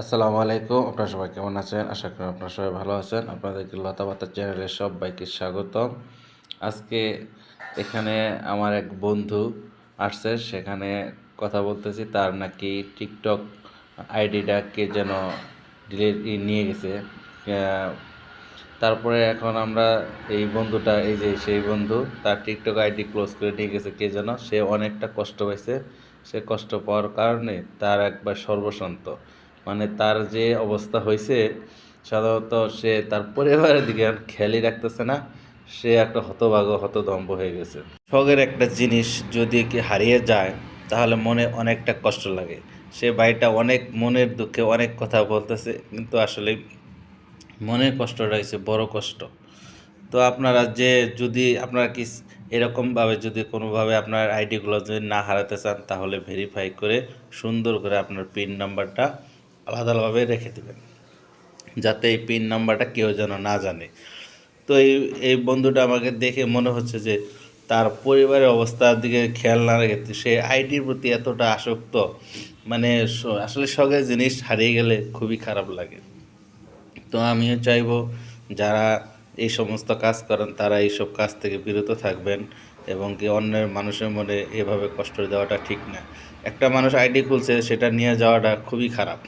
আসসালামু আলাইকুম। আপনারা সবাই কেমন আছেন? আশা করি আপনারা সবাই ভালো আছেন। আপনাদেরকে চ্যানেলে সবাইকে স্বাগতম। আজকে এখানে আমার এক বন্ধু আসছে। সেখানে কথা বলতেছি। তার নাকি টিকটক আইডিটা কে যেন ডিলিট নিয়ে গেছে। তারপরে এখন আমরা এই বন্ধুটা, এই যে সেই বন্ধু, তার টিকটক আইডি ক্লোজ করে নিয়ে গেছে কে যেন। সে অনেকটা কষ্ট পাইছে। সে কষ্ট পাওয়ার কারণে তার একবার সর্বশান্ত। মানে তার যে অবস্থা হয়েছে, সাধারণত সে তার পরিবারের দিকে আর খেয়ালই রাখতেছে না। সে একটা হতভাগ হতদম্ব হয়ে গেছে। শখের একটা জিনিস যদি কি হারিয়ে যায়, তাহলে মনে অনেকটা কষ্ট লাগে। সে ভাইটা অনেক মনের দুঃখে অনেক কথা বলতেছে, কিন্তু আসলে মনের কষ্টটা হচ্ছে বড় কষ্ট। তো আপনারা যে যদি আপনারা কি এরকমভাবে যদি কোনোভাবে আপনার আইডিগুলো যদি না হারাতে চান, তাহলে ভেরিফাই করে সুন্দর করে আপনার পিন নাম্বারটা আলাদা আলাদাভাবে রেখে দেবেন, যাতে এই পিন নাম্বারটা কেউ যেন না জানে। তো এই এই বন্ধুটা আমাকে দেখে মনে হচ্ছে যে তার পরিবারের অবস্থার দিকে খেয়াল না রেখে সে আইডির প্রতি এতটা আসক্ত মানে আসলে শখের জিনিস হারিয়ে গেলে খুবই খারাপ লাগে। তো আমিও চাইব যারা এই সমস্ত কাজ করেন, তারা এইসব কাজ থেকে বিরত থাকবেন এবং কি অন্যের মানুষের মনে এভাবে কষ্ট দেওয়াটা ঠিক না। একটা মানুষ আইডি খুলছে, সেটা নিয়ে যাওয়াটা খুবই খারাপ।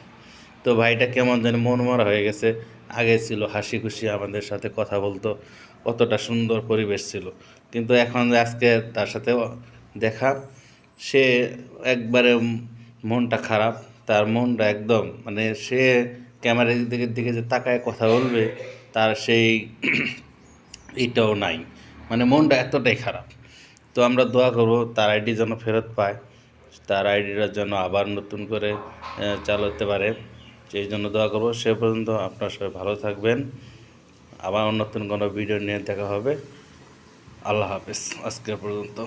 তো ভাইটা কেমন যেন মনমরা হয়ে গেছে। আগে ছিল হাসি খুশি, আমাদের সাথে কথা বলতো, কতটা সুন্দর পরিবেশ ছিল। কিন্তু এখন আজকে তার সাথে দেখা, সে একবারে মনটা খারাপ, তার মনটা একদম মানে সে ক্যামেরার দিকে দিকে যে তাকায় কথা বলবে, তার সেই এটাও নাই। মানে মনটা এতটাই খারাপ। তো আমরা দোয়া করব তার আইডি যেন ফেরত পায়, তার আইডিটা যেন আবার নতুন করে চালাতে পারে। সেই জন্য দোয়া করব, সে পর্যন্ত আপনার সবাই ভালো থাকবেন। আবার নতুন কোনো ভিডিও নিয়ে দেখা হবে। আল্লাহ হাফিজ। আজকে পর্যন্ত।